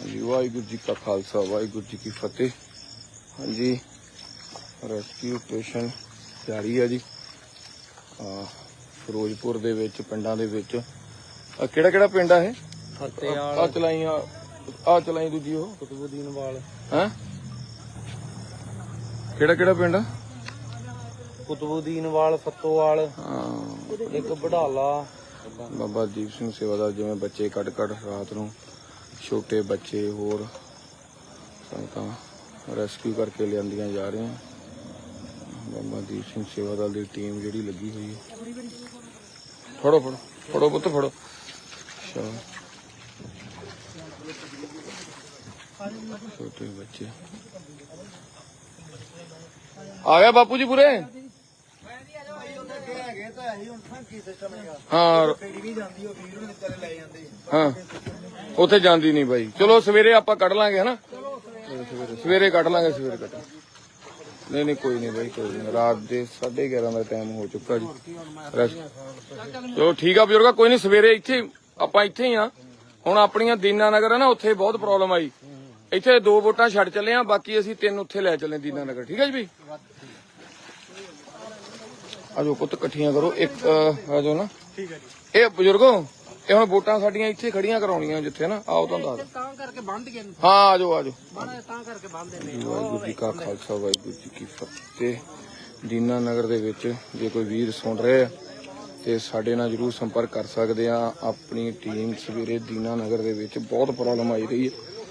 ਹਾਂਜੀ ਵਾਹਿਗੁਰੂ ਜੀ ਕਾ ਖਾਲਸਾ ਵਾਹਿਗੁਰੂ ਜੀ ਕੀ ਫਤਿਹ। ਹਾਂਜੀ ਰੈਸਕਿਊ ਆਪਰੇਸ਼ਨ ਜਾਰੀ ਹੈ ਜੀ। ਆ ਫਿਰੋਜ਼ਪੁਰ ਦੇ ਵਿੱਚ ਪਿੰਡਾਂ ਦੇ ਵਿੱਚ। ਆ ਕਿਹੜਾ ਕਿਹੜਾ ਪਿੰਡ ਆ ਇਹ? ਫਤਿਆਲ ਆ ਚਲਾਈ ਆ ਚਲਾਈ ਦੂਜੀ ਉਹ? ਕੁਤਬੁਦੀਨ ਵਾਲ। ਹੈ? ਕਿਹੜਾ ਕਿਹੜਾ ਪਿੰਡ ਆ? ਕੁਤਬੁਦੀਨ ਵਾਲ ਫਤੋਵਾਲ ਹਾਂ। ਇੱਕ ਬਢਾਲਾ ਬਾਬਾ ਦੀਪ ਸਿੰਘ ਸੇਵਾਦਾਰ ਜਿਵੇਂ ਬੱਚੇ ਕੱਢ ਕੱਢ ਰਾਤ ਨੂੰ ਛੋਟੇ ਬੱਚੇ, ਹੋਰ ਸੰਗਤਾਂ ਰੈਸਕਿਊ ਕਰਕੇ ਲਿਆਂਦੀਆਂ ਜਾ ਰਹੀਆਂ। ਬਾਬਾ ਦੀਪ ਸਿੰਘ ਸੇਵਾ ਦਲ ਦੀ ਟੀਮ ਜਿਹੜੀ ਲੱਗੀ ਹੋਈ ਹੈ। ਫੜੋ ਫੜੋ ਫੜੋ ਪੁੱਤ, ਫੜੋ। ਅੱਛਾ। ਛੋਟੇ ਬੱਚੇ। ਆ ਗਿਆ ਬਾਪੂ ਜੀ ਪੂਰੇ? ਹਾਂ। ਹਾਂ। ਉੱਥੇ ਜਾਂਦੀ ਨਹੀਂ ਬਾਈ। ਚਲੋ ਸਵੇਰੇ ਆਪਾਂ ਕੱਢ ਲਾਂਗੇ ਹਨਾ? ਸਵੇਰੇ ਸਵੇਰੇ ਕੱਢ ਲਾਂਗੇ ਸਵੇਰੇ ਕੱਢ ਨਹੀਂ ਨਹੀਂ ਕੋਈ ਨਹੀਂ ਬਾਈ ਕੋਈ ਨਹੀਂ। ਰਾਤ ਦੇ 11:30 ਦਾ ਟਾਈਮ ਹੋ ਚੁੱਕਾ ਜੀ। ਚਲੋ ਠੀਕ ਆ ਬਜ਼ੁਰਗਾ ਕੋਈ ਨਹੀਂ ਸਵੇਰੇ ਇੱਥੇ ਆਪਾਂ ਇੱਥੇ ਹੀ ਆ। ਹੁਣ ਆਪਣੀਆਂ ਦੀਨਾ ਨਗਰ ਹੈ ਨਾ ਉੱਥੇ ਬਹੁਤ ਪ੍ਰੋਬਲਮ ਆਈ। ਇੱਥੇ ਦੋ ਵੋਟਾਂ ਛੱਡ ਚੱਲੇ ਆ ਬਾਕੀ ਅਸੀਂ ਤਿੰਨ ਉੱਥੇ ਲੈ ਚੱਲੇ ਦੀਨਾ ਨਗਰ ਠੀਕ ਹੈ ਜੀ ਬਈ? ਆਜੋ ਪੁੱਤ ਇਕੱਠੀਆਂ ਕਰੋ। ਇੱਕ ਆਜੋ ਨਾ। ਠੀਕ ਹੈ ਜੀ। ਇਹ ਬਜ਼ੁਰਗੋ ਇਹ ਹੁਣ ਵੋਟਾਂ ਸਾਡੀਆਂ ਇੱਥੇ ਖੜੀਆਂ ਕਰਾਉਣੀਆਂ ਜਿੱਥੇ ਨਾ ਆਓ ਤੁਹਾਨੂੰ ਦੱਸ। ਤਾਂ ਕਰਕੇ ਬੰਦ ਗਏ ਹਾਂ। ਆਜੋ ਆਜੋ। ਮਾੜਾ ਤਾਂ ਕਰਕੇ ਬੰਦ ਨੇ ਵਾਹਿਗੁਰੂ ਜੀ ਕਾ ਖਾਲਸਾ ਵਾਹਿਗੁਰੂ ਜੀ ਕੀ ਫਤਿਹ। ਦੀਨਾ ਨਗਰ ਦੇ ਵਿੱਚ ਜੇ ਕੋਈ ਵੀਰ ਸੁਣ ਰਿਹਾ ਤੇ ਸਾਡੇ ਨਾਲ ਜਰੂਰ ਸੰਪਰਕ ਕਰ ਸਕਦੇ ਆ। ਆਪਣੀ ਟੀਮ ਸਵੇਰੇ ਦੀਨਾ ਨਗਰ ਦੇ ਵਿੱਚ ਬਹੁਤ ਪ੍ਰੋਬਲਮ ਆਈ ਰਹੀ ਹੈ।